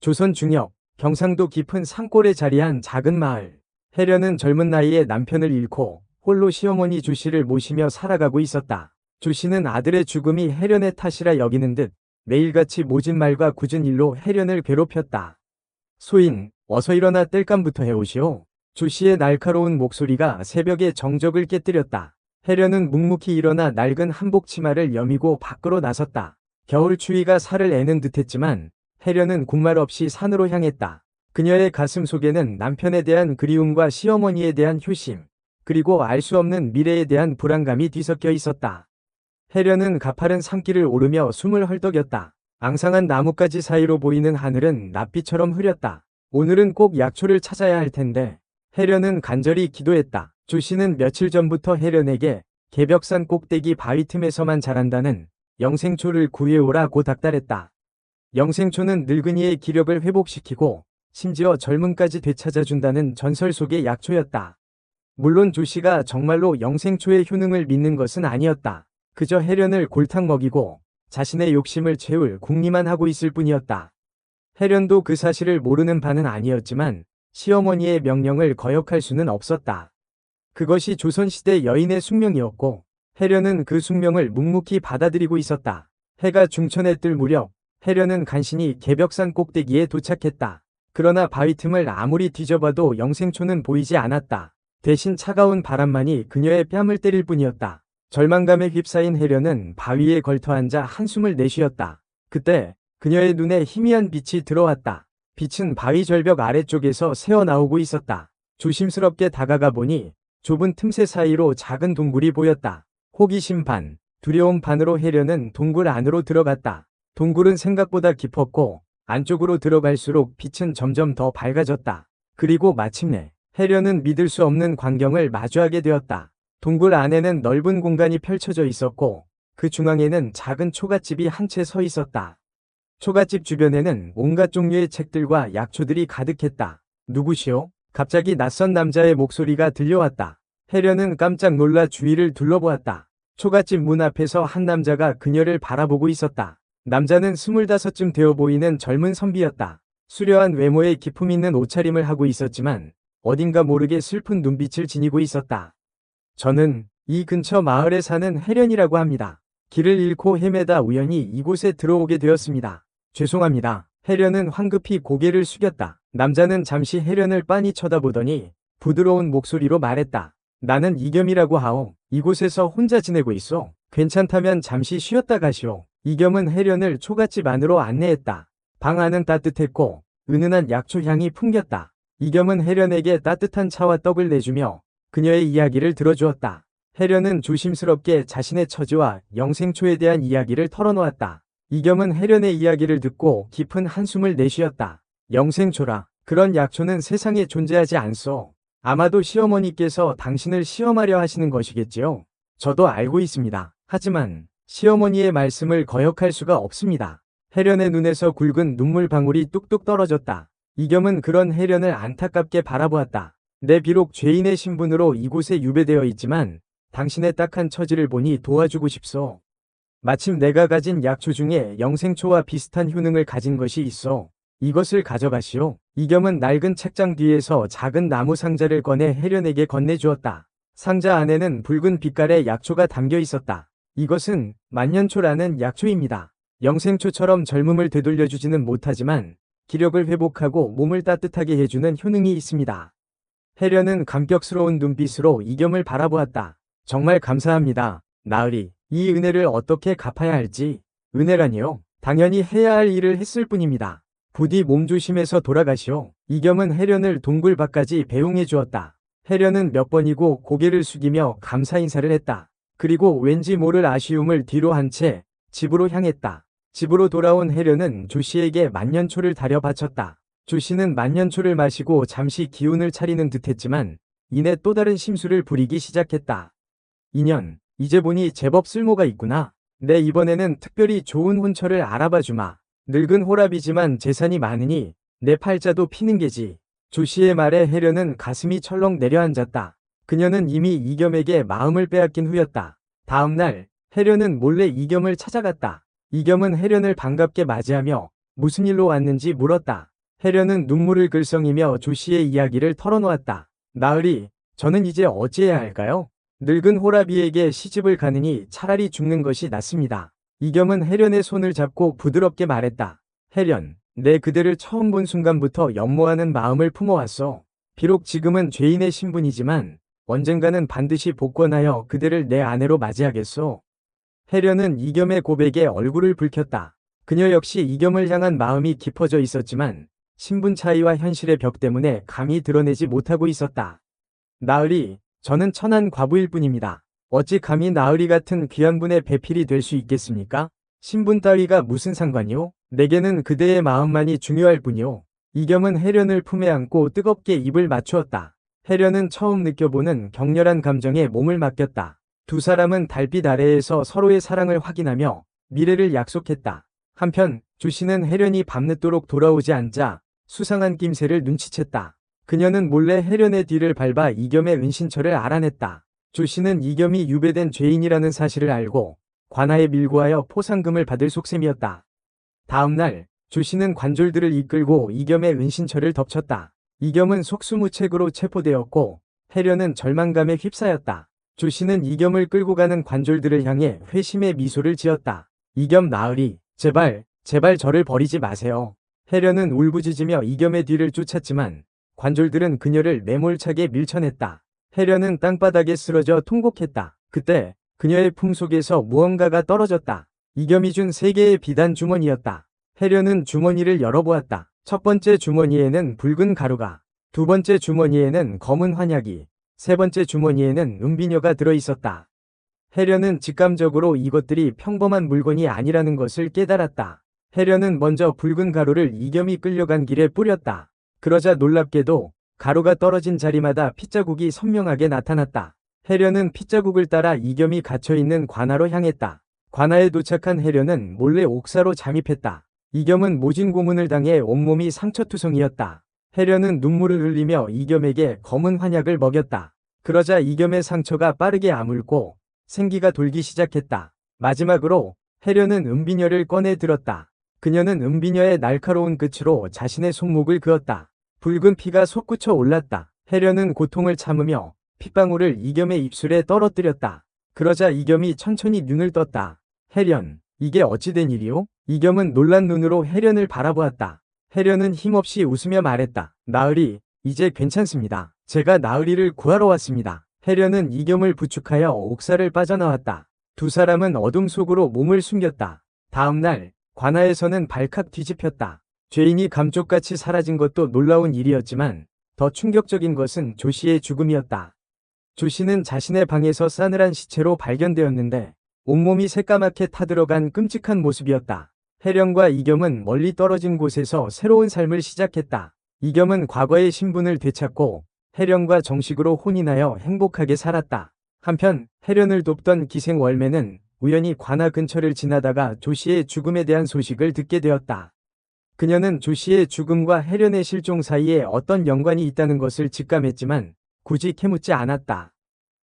조선 중엽, 경상도 깊은 산골에 자리한 작은 마을. 혜련은 젊은 나이에 남편을 잃고 홀로 시어머니 조씨를 모시며 살아가고 있었다. 조씨는 아들의 죽음이 혜련의 탓이라 여기는 듯 매일같이 모진 말과 굳은 일로 혜련을 괴롭혔다. 소인, 어서 일어나 땔감부터 해오시오. 조씨의 날카로운 목소리가 새벽의 정적을 깨뜨렸다. 혜련은 묵묵히 일어나 낡은 한복 치마를 여미고 밖으로 나섰다. 겨울 추위가 살을 애는 듯했지만 혜련은 군말 없이 산으로 향했다. 그녀의 가슴 속에는 남편에 대한 그리움과 시어머니에 대한 효심, 그리고 알 수 없는 미래에 대한 불안감이 뒤섞여 있었다. 혜련은 가파른 산길을 오르며 숨을 헐떡였다. 앙상한 나뭇가지 사이로 보이는 하늘은 낯비처럼 흐렸다. 오늘은 꼭 약초를 찾아야 할 텐데. 혜련은 간절히 기도했다. 조씨는 며칠 전부터 혜련에게 개벽산 꼭대기 바위 틈에서만 자란다는 영생초를 구해오라고 닥달했다. 영생초는 늙은이의 기력을 회복시키고 심지어 젊음까지 되찾아준다는 전설 속의 약초였다. 물론 조씨가 정말로 영생초의 효능을 믿는 것은 아니었다. 그저 혜련을 골탕 먹이고 자신의 욕심을 채울 궁리만 하고 있을 뿐이었다. 혜련도 그 사실을 모르는 바는 아니었지만 시어머니의 명령을 거역할 수는 없었다. 그것이 조선시대 여인의 숙명이었고 혜련은 그 숙명을 묵묵히 받아들이고 있었다. 해가 중천에 뜰 무렵 혜련은 간신히 개벽산 꼭대기에 도착했다. 그러나 바위 틈을 아무리 뒤져봐도 영생초는 보이지 않았다. 대신 차가운 바람만이 그녀의 뺨을 때릴 뿐이었다. 절망감에 휩싸인 혜련은 바위에 걸터앉아 한숨을 내쉬었다. 그때 그녀의 눈에 희미한 빛이 들어왔다. 빛은 바위 절벽 아래쪽에서 새어나오고 있었다. 조심스럽게 다가가 보니 좁은 틈새 사이로 작은 동굴이 보였다. 호기심 반, 두려움 반으로 혜련은 동굴 안으로 들어갔다. 동굴은 생각보다 깊었고 안쪽으로 들어갈수록 빛은 점점 더 밝아졌다. 그리고 마침내 혜련은 믿을 수 없는 광경을 마주하게 되었다. 동굴 안에는 넓은 공간이 펼쳐져 있었고 그 중앙에는 작은 초가집이 한 채 서 있었다. 초가집 주변에는 온갖 종류의 책들과 약초들이 가득했다. 누구시오? 갑자기 낯선 남자의 목소리가 들려왔다. 혜련은 깜짝 놀라 주위를 둘러보았다. 초가집 문 앞에서 한 남자가 그녀를 바라보고 있었다. 남자는 스물다섯쯤 되어 보이는 젊은 선비였다. 수려한 외모에 기품 있는 옷차림을 하고 있었지만 어딘가 모르게 슬픈 눈빛을 지니고 있었다. 저는 이 근처 마을에 사는 혜련이라고 합니다. 길을 잃고 헤매다 우연히 이곳에 들어오게 되었습니다. 죄송합니다. 혜련은 황급히 고개를 숙였다. 남자는 잠시 혜련을 빤히 쳐다보더니 부드러운 목소리로 말했다. 나는 이겸이라고 하오. 이곳에서 혼자 지내고 있어. 괜찮다면 잠시 쉬었다 가시오. 이겸은 혜련을 초가집 안으로 안내했다. 방 안은 따뜻했고 은은한 약초 향이 풍겼다. 이겸은 혜련에게 따뜻한 차와 떡을 내주며 그녀의 이야기를 들어주었다. 혜련은 조심스럽게 자신의 처지와 영생초에 대한 이야기를 털어놓았다. 이겸은 혜련의 이야기를 듣고 깊은 한숨을 내쉬었다. 영생초라. 그런 약초는 세상에 존재하지 않소. 아마도 시어머니께서 당신을 시험하려 하시는 것이겠지요. 저도 알고 있습니다. 하지만 시어머니의 말씀을 거역할 수가 없습니다. 혜련의 눈에서 굵은 눈물 방울이 뚝뚝 떨어졌다. 이겸은 그런 혜련을 안타깝게 바라보았다. 내 비록 죄인의 신분으로 이곳에 유배되어 있지만 당신의 딱한 처지를 보니 도와주고 싶소. 마침 내가 가진 약초 중에 영생초와 비슷한 효능을 가진 것이 있어. 이것을 가져가시오. 이겸은 낡은 책장 뒤에서 작은 나무 상자를 꺼내 혜련에게 건네주었다. 상자 안에는 붉은 빛깔의 약초가 담겨 있었다. 이것은 만년초라는 약초입니다. 영생초처럼 젊음을 되돌려주지는 못하지만 기력을 회복하고 몸을 따뜻하게 해주는 효능이 있습니다. 혜련은 감격스러운 눈빛으로 이겸을 바라보았다. 정말 감사합니다. 나으리, 이 은혜를 어떻게 갚아야 할지. 은혜라니요? 당연히 해야 할 일을 했을 뿐입니다. 부디 몸조심해서 돌아가시오. 이겸은 혜련을 동굴 밖까지 배웅해 주었다. 혜련은 몇 번이고 고개를 숙이며 감사 인사를 했다. 그리고 왠지 모를 아쉬움을 뒤로 한 채 집으로 향했다. 집으로 돌아온 혜련은 조씨에게 만년초를 다려 바쳤다. 조씨는 만년초를 마시고 잠시 기운을 차리는 듯했지만 이내 또 다른 심술을 부리기 시작했다. 인연, 이제 보니 제법 쓸모가 있구나. 내 이번에는 특별히 좋은 혼처를 알아봐 주마. 늙은 호랍이지만 재산이 많으니 내 팔자도 피는 게지. 조씨의 말에 혜련은 가슴이 철렁 내려앉았다. 그녀는 이미 이겸에게 마음을 빼앗긴 후였다. 다음날 혜련은 몰래 이겸을 찾아갔다. 이겸은 혜련을 반갑게 맞이하며 무슨 일로 왔는지 물었다. 혜련은 눈물을 글썽이며 조씨의 이야기를 털어놓았다. 나으리, 저는 이제 어찌해야 할까요? 늙은 호라비에게 시집을 가느니 차라리 죽는 것이 낫습니다. 이겸은 혜련의 손을 잡고 부드럽게 말했다. 혜련, 내 그대를 처음 본 순간부터 연모하는 마음을 품어왔어. 비록 지금은 죄인의 신분이지만 언젠가는 반드시 복권하여 그대를 내 아내로 맞이하겠소. 혜련은 이겸의 고백에 얼굴을 붉혔다. 그녀 역시 이겸을 향한 마음이 깊어져 있었지만 신분 차이와 현실의 벽 때문에 감히 드러내지 못하고 있었다. 나으리, 저는 천한 과부일 뿐입니다. 어찌 감히 나으리 같은 귀한 분의 배필이 될 수 있겠습니까? 신분 따위가 무슨 상관이오? 내게는 그대의 마음만이 중요할 뿐이오. 이겸은 혜련을 품에 안고 뜨겁게 입을 맞추었다. 혜련은 처음 느껴보는 격렬한 감정에 몸을 맡겼다. 두 사람은 달빛 아래에서 서로의 사랑을 확인하며 미래를 약속했다. 한편 조씨는 혜련이 밤늦도록 돌아오지 않자 수상한 낌새를 눈치챘다. 그녀는 몰래 혜련의 뒤를 밟아 이겸의 은신처를 알아냈다. 조씨는 이겸이 유배된 죄인이라는 사실을 알고 관아에 밀고하여 포상금을 받을 속셈이었다. 다음날 조씨는 관졸들을 이끌고 이겸의 은신처를 덮쳤다. 이겸은 속수무책으로 체포되었고 혜련은 절망감에 휩싸였다. 조씨는 이겸을 끌고 가는 관졸들을 향해 회심의 미소를 지었다. 이겸 나으리, 제발, 제발 저를 버리지 마세요. 혜련은 울부짖으며 이겸의 뒤를 쫓았지만 관졸들은 그녀를 매몰차게 밀쳐냈다. 혜련은 땅바닥에 쓰러져 통곡했다. 그때 그녀의 품 속에서 무언가가 떨어졌다. 이겸이 준 세 개의 비단 주머니였다. 혜련은 주머니를 열어보았다. 첫 번째 주머니에는 붉은 가루가, 두 번째 주머니에는 검은 환약이, 세 번째 주머니에는 은비녀가 들어있었다. 혜련은 직감적으로 이것들이 평범한 물건이 아니라는 것을 깨달았다. 혜련은 먼저 붉은 가루를 이겸이 끌려간 길에 뿌렸다. 그러자 놀랍게도 가루가 떨어진 자리마다 핏자국이 선명하게 나타났다. 혜련은 핏자국을 따라 이겸이 갇혀있는 관아로 향했다. 관아에 도착한 혜련은 몰래 옥사로 잠입했다. 이겸은 모진 고문을 당해 온몸이 상처투성이었다. 혜련은 눈물을 흘리며 이겸에게 검은 환약을 먹였다. 그러자 이겸의 상처가 빠르게 아물고 생기가 돌기 시작했다. 마지막으로 혜련은 은비녀를 꺼내 들었다. 그녀는 은비녀의 날카로운 끝으로 자신의 손목을 그었다. 붉은 피가 솟구쳐 올랐다. 혜련은 고통을 참으며 핏방울을 이겸의 입술에 떨어뜨렸다. 그러자 이겸이 천천히 눈을 떴다. 혜련, 이게 어찌된 일이오? 이겸은 놀란 눈으로 혜련을 바라보았다. 혜련은 힘없이 웃으며 말했다. 나으리, 이제 괜찮습니다. 제가 나으리를 구하러 왔습니다. 혜련은 이겸을 부축하여 옥사를 빠져나왔다. 두 사람은 어둠 속으로 몸을 숨겼다. 다음날 관아에서는 발칵 뒤집혔다. 죄인이 감쪽같이 사라진 것도 놀라운 일이었지만 더 충격적인 것은 조씨의 죽음이었다. 조씨는 자신의 방에서 싸늘한 시체로 발견되었는데 온몸이 새까맣게 타들어간 끔찍한 모습이었다. 혜령과 이겸은 멀리 떨어진 곳에서 새로운 삶을 시작했다. 이겸은 과거의 신분을 되찾고 혜령과 정식으로 혼인하여 행복하게 살았다. 한편 혜련을 돕던 기생 월매는 우연히 관아 근처를 지나다가 조씨의 죽음에 대한 소식을 듣게 되었다. 그녀는 조씨의 죽음과 혜련의 실종 사이에 어떤 연관이 있다는 것을 직감했지만 굳이 캐묻지 않았다.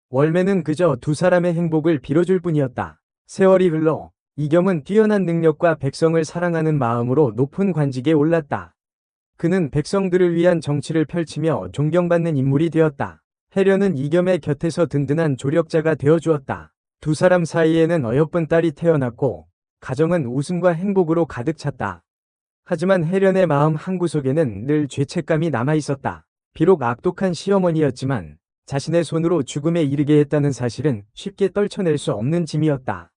월매는 그저 두 사람의 행복을 빌어줄 뿐이었다. 세월이 흘러 이겸은 뛰어난 능력과 백성을 사랑하는 마음으로 높은 관직에 올랐다. 그는 백성들을 위한 정치를 펼치며 존경받는 인물이 되었다. 혜련은 이겸의 곁에서 든든한 조력자가 되어주었다. 두 사람 사이에는 어여쁜 딸이 태어났고 가정은 웃음과 행복으로 가득 찼다. 하지만 혜련의 마음 한구석에는 늘 죄책감이 남아있었다. 비록 악독한 시어머니였지만 자신의 손으로 죽음에 이르게 했다는 사실은 쉽게 떨쳐낼 수 없는 짐이었다.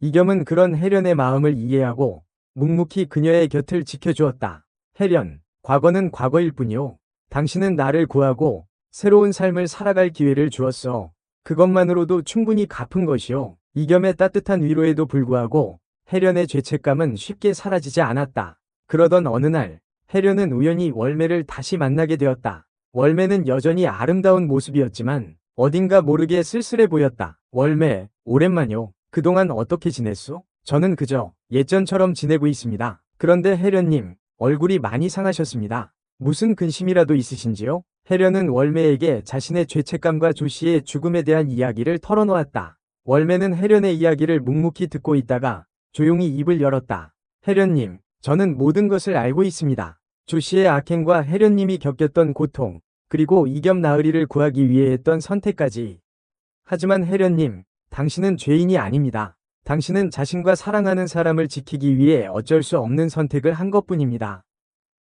이겸은 그런 혜련의 마음을 이해하고 묵묵히 그녀의 곁을 지켜주었다. 혜련, 과거는 과거일 뿐이오. 당신은 나를 구하고 새로운 삶을 살아갈 기회를 주었어. 그것만으로도 충분히 갚은 것이오. 이겸의 따뜻한 위로에도 불구하고 혜련의 죄책감은 쉽게 사라지지 않았다. 그러던 어느 날 혜련은 우연히 월매를 다시 만나게 되었다. 월매는 여전히 아름다운 모습이었지만 어딘가 모르게 쓸쓸해 보였다. 월매, 오랜만요. 그동안 어떻게 지냈소? 저는 그저 예전처럼 지내고 있습니다. 그런데 혜련님, 얼굴이 많이 상하셨습니다. 무슨 근심이라도 있으신지요? 혜련은 월매에게 자신의 죄책감과 조씨의 죽음에 대한 이야기를 털어놓았다. 월매는 혜련의 이야기를 묵묵히 듣고 있다가 조용히 입을 열었다. 혜련님, 저는 모든 것을 알고 있습니다. 조 씨의 악행과 혜련님이 겪었던 고통, 그리고 이겸 나으리를 구하기 위해 했던 선택까지. 하지만 혜련님, 당신은 죄인이 아닙니다. 당신은 자신과 사랑하는 사람을 지키기 위해 어쩔 수 없는 선택을 한 것뿐입니다.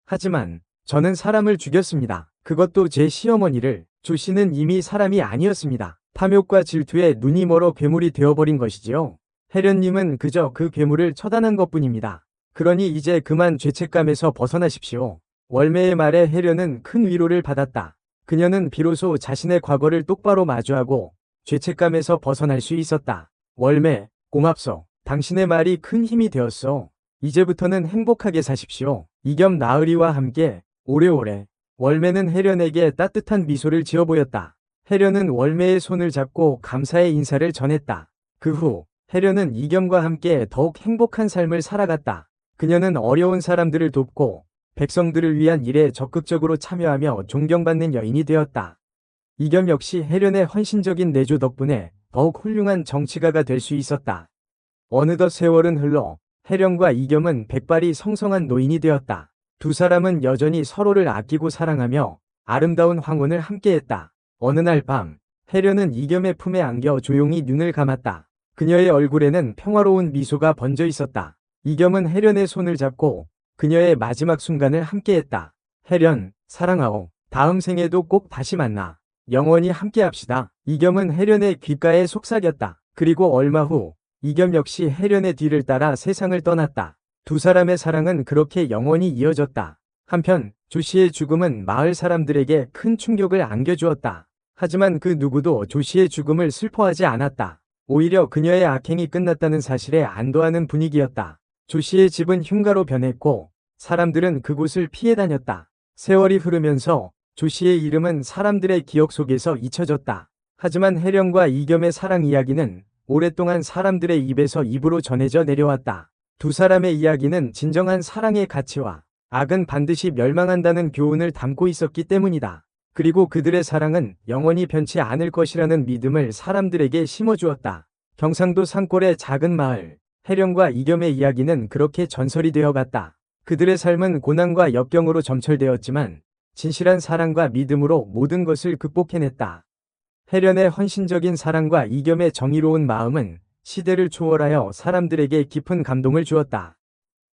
하지만 저는 사람을 죽였습니다. 그것도 제 시어머니를. 조 씨는 이미 사람이 아니었습니다. 탐욕과 질투에 눈이 멀어 괴물이 되어버린 것이지요. 혜련님은 그저 그 괴물을 처단한 것뿐입니다. 그러니 이제 그만 죄책감에서 벗어나십시오. 월매의 말에 혜련은 큰 위로를 받았다. 그녀는 비로소 자신의 과거를 똑바로 마주하고 죄책감에서 벗어날 수 있었다. 월매, 고맙소. 당신의 말이 큰 힘이 되었소. 이제부터는 행복하게 사십시오. 이겸 나으리와 함께 오래오래. 월매는 혜련에게 따뜻한 미소를 지어 보였다. 혜련은 월매의 손을 잡고 감사의 인사를 전했다. 그후 혜련은 이겸과 함께 더욱 행복한 삶을 살아갔다. 그녀는 어려운 사람들을 돕고 백성들을 위한 일에 적극적으로 참여하며 존경받는 여인이 되었다. 이겸 역시 혜련의 헌신적인 내조 덕분에 더욱 훌륭한 정치가가 될 수 있었다. 어느덧 세월은 흘러 혜련과 이겸은 백발이 성성한 노인이 되었다. 두 사람은 여전히 서로를 아끼고 사랑하며 아름다운 황혼을 함께했다. 어느 날 밤, 혜련은 이겸의 품에 안겨 조용히 눈을 감았다. 그녀의 얼굴에는 평화로운 미소가 번져 있었다. 이겸은 혜련의 손을 잡고 그녀의 마지막 순간을 함께했다. 혜련, 사랑하오. 다음 생에도 꼭 다시 만나. 영원히 함께합시다. 이겸은 혜련의 귓가에 속삭였다. 그리고 얼마 후 이겸 역시 혜련의 뒤를 따라 세상을 떠났다. 두 사람의 사랑은 그렇게 영원히 이어졌다. 한편 조 씨의 죽음은 마을 사람들에게 큰 충격을 안겨주었다. 하지만 그 누구도 조 씨의 죽음을 슬퍼하지 않았다. 오히려 그녀의 악행이 끝났다는 사실에 안도하는 분위기였다. 조 씨의 집은 흉가로 변했고 사람들은 그곳을 피해 다녔다. 세월이 흐르면서 조 씨의 이름은 사람들의 기억 속에서 잊혀졌다. 하지만 혜령과 이겸의 사랑 이야기는 오랫동안 사람들의 입에서 입으로 전해져 내려왔다. 두 사람의 이야기는 진정한 사랑의 가치와 악은 반드시 멸망한다는 교훈을 담고 있었기 때문이다. 그리고 그들의 사랑은 영원히 변치 않을 것이라는 믿음을 사람들에게 심어주었다. 경상도 산골의 작은 마을, 해령과 이겸의 이야기는 그렇게 전설이 되어갔다. 그들의 삶은 고난과 역경으로 점철되었지만 진실한 사랑과 믿음으로 모든 것을 극복해냈다. 해련의 헌신적인 사랑과 이겸의 정의로운 마음은 시대를 초월하여 사람들에게 깊은 감동을 주었다.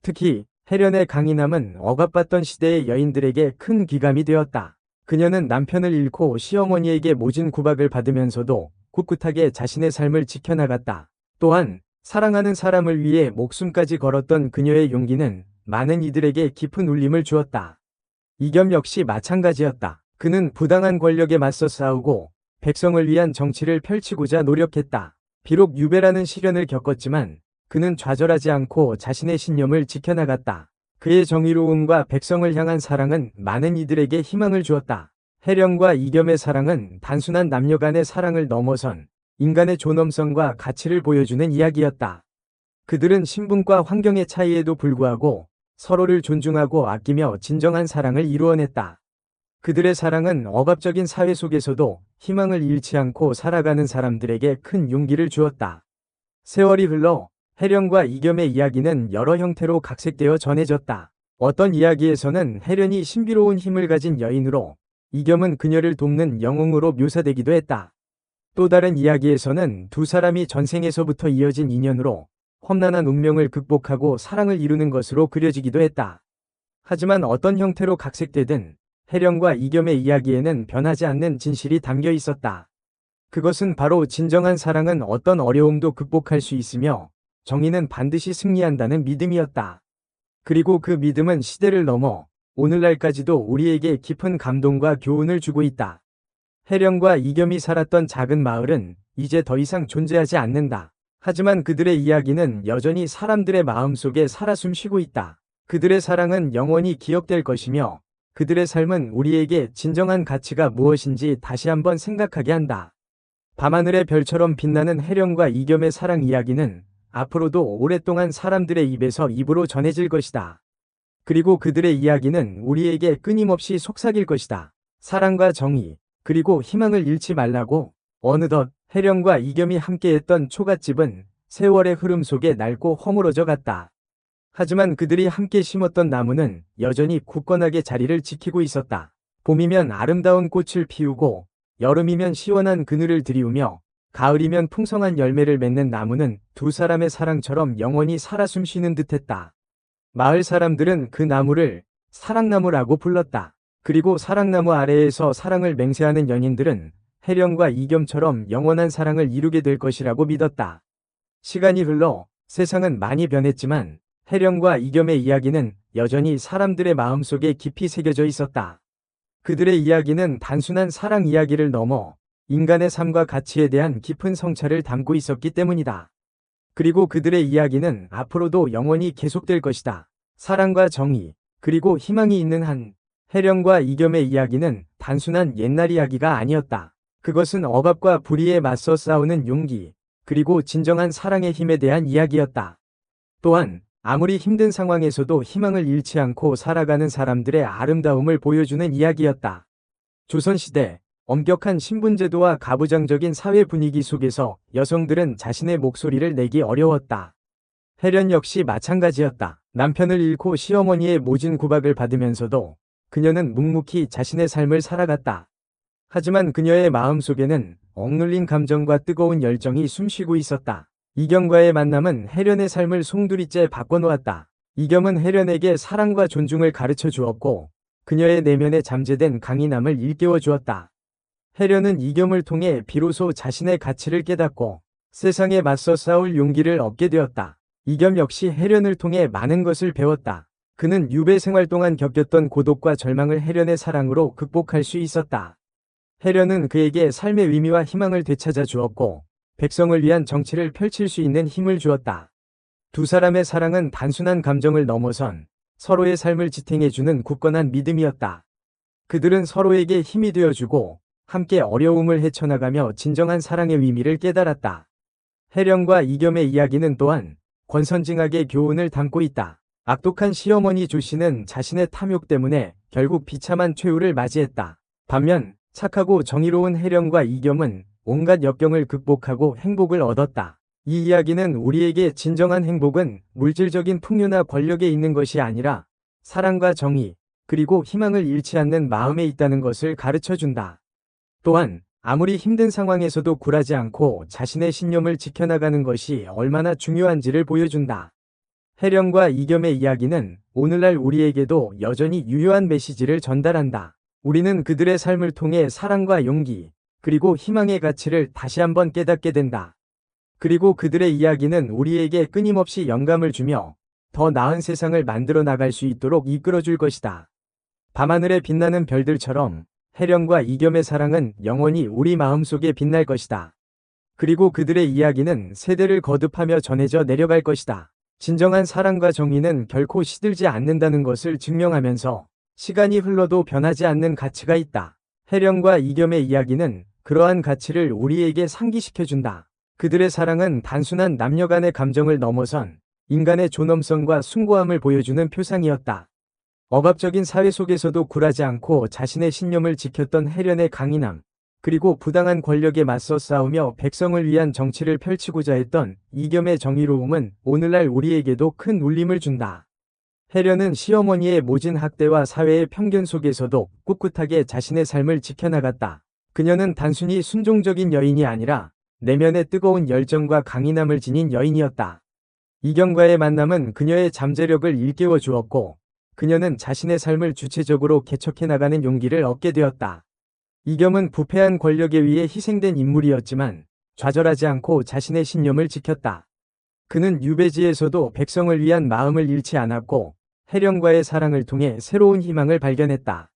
특히 해련의 강인함은 억압받던 시대의 여인들에게 큰 귀감이 되었다. 그녀는 남편을 잃고 시어머니에게 모진 구박을 받으면서도 꿋꿋하게 자신의 삶을 지켜나갔다. 또한 사랑하는 사람을 위해 목숨까지 걸었던 그녀의 용기는 많은 이들에게 깊은 울림을 주었다. 이겸 역시 마찬가지였다. 그는 부당한 권력에 맞서 싸우고 백성을 위한 정치를 펼치고자 노력했다. 비록 유배라는 시련을 겪었지만 그는 좌절하지 않고 자신의 신념을 지켜나갔다. 그의 정의로움과 백성을 향한 사랑은 많은 이들에게 희망을 주었다. 해령과 이겸의 사랑은 단순한 남녀 간의 사랑을 넘어선 인간의 존엄성과 가치를 보여주는 이야기였다. 그들은 신분과 환경의 차이에도 불구하고 서로를 존중하고 아끼며 진정한 사랑을 이루어냈다. 그들의 사랑은 억압적인 사회 속에서도 희망을 잃지 않고 살아가는 사람들에게 큰 용기를 주었다. 세월이 흘러 해련과 이겸의 이야기는 여러 형태로 각색되어 전해졌다. 어떤 이야기에서는 해련이 신비로운 힘을 가진 여인으로 이겸은 그녀를 돕는 영웅으로 묘사되기도 했다. 또 다른 이야기에서는 두 사람이 전생에서부터 이어진 인연으로 험난한 운명을 극복하고 사랑을 이루는 것으로 그려지기도 했다. 하지만 어떤 형태로 각색되든 해령과 이겸의 이야기에는 변하지 않는 진실이 담겨 있었다. 그것은 바로 진정한 사랑은 어떤 어려움도 극복할 수 있으며 정의는 반드시 승리한다는 믿음이었다. 그리고 그 믿음은 시대를 넘어 오늘날까지도 우리에게 깊은 감동과 교훈을 주고 있다. 해령과 이겸이 살았던 작은 마을은 이제 더 이상 존재하지 않는다. 하지만 그들의 이야기는 여전히 사람들의 마음속에 살아 숨쉬고 있다. 그들의 사랑은 영원히 기억될 것이며 그들의 삶은 우리에게 진정한 가치가 무엇인지 다시 한번 생각하게 한다. 밤하늘의 별처럼 빛나는 해령과 이겸의 사랑 이야기는 앞으로도 오랫동안 사람들의 입에서 입으로 전해질 것이다. 그리고 그들의 이야기는 우리에게 끊임없이 속삭일 것이다. 사랑과 정의, 그리고 희망을 잃지 말라고 어느덧 해령과 이겸이 함께했던 초가집은 세월의 흐름 속에 낡고 허물어져 갔다. 하지만 그들이 함께 심었던 나무는 여전히 굳건하게 자리를 지키고 있었다. 봄이면 아름다운 꽃을 피우고 여름이면 시원한 그늘을 들이우며 가을이면 풍성한 열매를 맺는 나무는 두 사람의 사랑처럼 영원히 살아 숨쉬는 듯했다. 마을 사람들은 그 나무를 사랑나무라고 불렀다. 그리고 사랑나무 아래에서 사랑을 맹세하는 연인들은 해령과 이겸처럼 영원한 사랑을 이루게 될 것이라고 믿었다. 시간이 흘러 세상은 많이 변했지만 해령과 이겸의 이야기는 여전히 사람들의 마음속에 깊이 새겨져 있었다. 그들의 이야기는 단순한 사랑 이야기를 넘어 인간의 삶과 가치에 대한 깊은 성찰을 담고 있었기 때문이다. 그리고 그들의 이야기는 앞으로도 영원히 계속될 것이다. 사랑과 정의, 그리고 희망이 있는 한 해령과 이겸의 이야기는 단순한 옛날 이야기가 아니었다. 그것은 억압과 불의에 맞서 싸우는 용기, 그리고 진정한 사랑의 힘에 대한 이야기였다. 또한 아무리 힘든 상황에서도 희망을 잃지 않고 살아가는 사람들의 아름다움을 보여주는 이야기였다. 조선시대 엄격한 신분제도와 가부장적인 사회 분위기 속에서 여성들은 자신의 목소리를 내기 어려웠다. 해련 역시 마찬가지였다. 남편을 잃고 시어머니의 모진 구박을 받으면서도 그녀는 묵묵히 자신의 삶을 살아갔다. 하지만 그녀의 마음속에는 억눌린 감정과 뜨거운 열정이 숨쉬고 있었다. 이경과의 만남은 해련의 삶을 송두리째 바꿔놓았다. 이겸은 해련에게 사랑과 존중을 가르쳐 주었고 그녀의 내면에 잠재된 강인함을 일깨워 주었다. 해련은 이겸을 통해 비로소 자신의 가치를 깨닫고 세상에 맞서 싸울 용기를 얻게 되었다. 이겸 역시 해련을 통해 많은 것을 배웠다. 그는 유배 생활 동안 겪었던 고독과 절망을 해련의 사랑으로 극복할 수 있었다. 해련은 그에게 삶의 의미와 희망을 되찾아 주었고 백성을 위한 정치를 펼칠 수 있는 힘을 주었다. 두 사람의 사랑은 단순한 감정을 넘어선 서로의 삶을 지탱해주는 굳건한 믿음이었다. 그들은 서로에게 힘이 되어주고 함께 어려움을 헤쳐나가며 진정한 사랑의 의미를 깨달았다. 해령과 이겸의 이야기는 또한 권선징악의 교훈을 담고 있다. 악독한 시어머니 조씨는 자신의 탐욕 때문에 결국 비참한 최후를 맞이했다. 반면 착하고 정의로운 해령과 이겸은 온갖 역경을 극복하고 행복을 얻었다. 이 이야기는 우리에게 진정한 행복은 물질적인 풍요나 권력에 있는 것이 아니라 사랑과 정의, 그리고 희망을 잃지 않는 마음에 있다는 것을 가르쳐 준다. 또한 아무리 힘든 상황에서도 굴하지 않고 자신의 신념을 지켜나가는 것이 얼마나 중요한지를 보여준다. 해령과 이겸의 이야기는 오늘날 우리에게도 여전히 유효한 메시지를 전달한다. 우리는 그들의 삶을 통해 사랑과 용기, 그리고 희망의 가치를 다시 한번 깨닫게 된다. 그리고 그들의 이야기는 우리에게 끊임없이 영감을 주며 더 나은 세상을 만들어 나갈 수 있도록 이끌어 줄 것이다. 밤하늘에 빛나는 별들처럼 해령과 이겸의 사랑은 영원히 우리 마음속에 빛날 것이다. 그리고 그들의 이야기는 세대를 거듭하며 전해져 내려갈 것이다. 진정한 사랑과 정의는 결코 시들지 않는다는 것을 증명하면서 시간이 흘러도 변하지 않는 가치가 있다. 해령과 이겸의 이야기는 그러한 가치를 우리에게 상기시켜준다. 그들의 사랑은 단순한 남녀 간의 감정을 넘어선 인간의 존엄성과 숭고함을 보여주는 표상이었다. 억압적인 사회 속에서도 굴하지 않고 자신의 신념을 지켰던 해련의 강인함, 그리고 부당한 권력에 맞서 싸우며 백성을 위한 정치를 펼치고자 했던 이겸의 정의로움은 오늘날 우리에게도 큰 울림을 준다. 해련은 시어머니의 모진 학대와 사회의 편견 속에서도 꿋꿋하게 자신의 삶을 지켜나갔다. 그녀는 단순히 순종적인 여인이 아니라 내면의 뜨거운 열정과 강인함을 지닌 여인이었다. 이경과의 만남은 그녀의 잠재력을 일깨워 주었고 그녀는 자신의 삶을 주체적으로 개척해 나가는 용기를 얻게 되었다. 이겸은 부패한 권력에 의해 희생된 인물이었지만 좌절하지 않고 자신의 신념을 지켰다. 그는 유배지에서도 백성을 위한 마음을 잃지 않았고 해령과의 사랑을 통해 새로운 희망을 발견했다.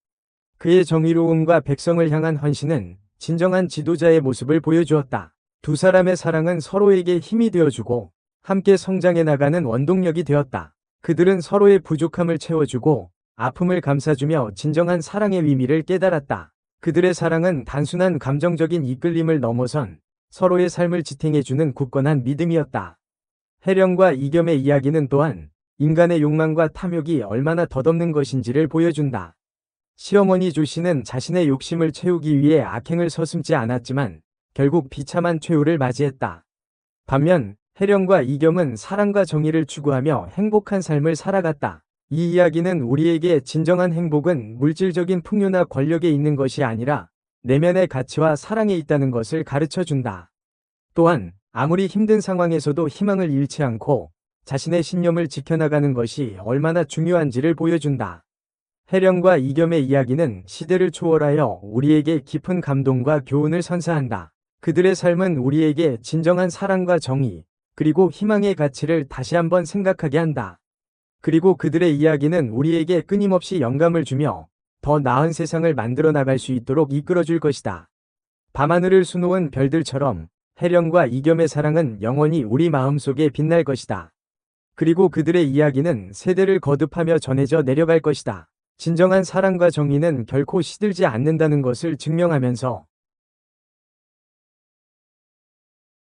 그의 정의로움과 백성을 향한 헌신은 진정한 지도자의 모습을 보여주었다. 두 사람의 사랑은 서로에게 힘이 되어주고 함께 성장해 나가는 원동력이 되었다. 그들은 서로의 부족함을 채워주고 아픔을 감싸주며 진정한 사랑의 의미를 깨달았다. 그들의 사랑은 단순한 감정적인 이끌림을 넘어선 서로의 삶을 지탱해주는 굳건한 믿음이었다. 해령과 이겸의 이야기는 또한 인간의 욕망과 탐욕이 얼마나 덧없는 것인지를 보여준다. 시어머니 조씨는 자신의 욕심을 채우기 위해 악행을 서슴지 않았지만 결국 비참한 최후를 맞이했다. 반면 해령과 이겸은 사랑과 정의를 추구하며 행복한 삶을 살아갔다. 이 이야기는 우리에게 진정한 행복은 물질적인 풍요나 권력에 있는 것이 아니라 내면의 가치와 사랑에 있다는 것을 가르쳐 준다. 또한 아무리 힘든 상황에서도 희망을 잃지 않고 자신의 신념을 지켜나가는 것이 얼마나 중요한지를 보여준다. 해령과 이겸의 이야기는 시대를 초월하여 우리에게 깊은 감동과 교훈을 선사한다. 그들의 삶은 우리에게 진정한 사랑과 정의, 그리고 희망의 가치를 다시 한번 생각하게 한다. 그리고 그들의 이야기는 우리에게 끊임없이 영감을 주며 더 나은 세상을 만들어 나갈 수 있도록 이끌어 줄 것이다. 밤하늘을 수놓은 별들처럼 해령과 이겸의 사랑은 영원히 우리 마음속에 빛날 것이다. 그리고 그들의 이야기는 세대를 거듭하며 전해져 내려갈 것이다. 진정한 사랑과 정의는 결코 시들지 않는다는 것을 증명하면서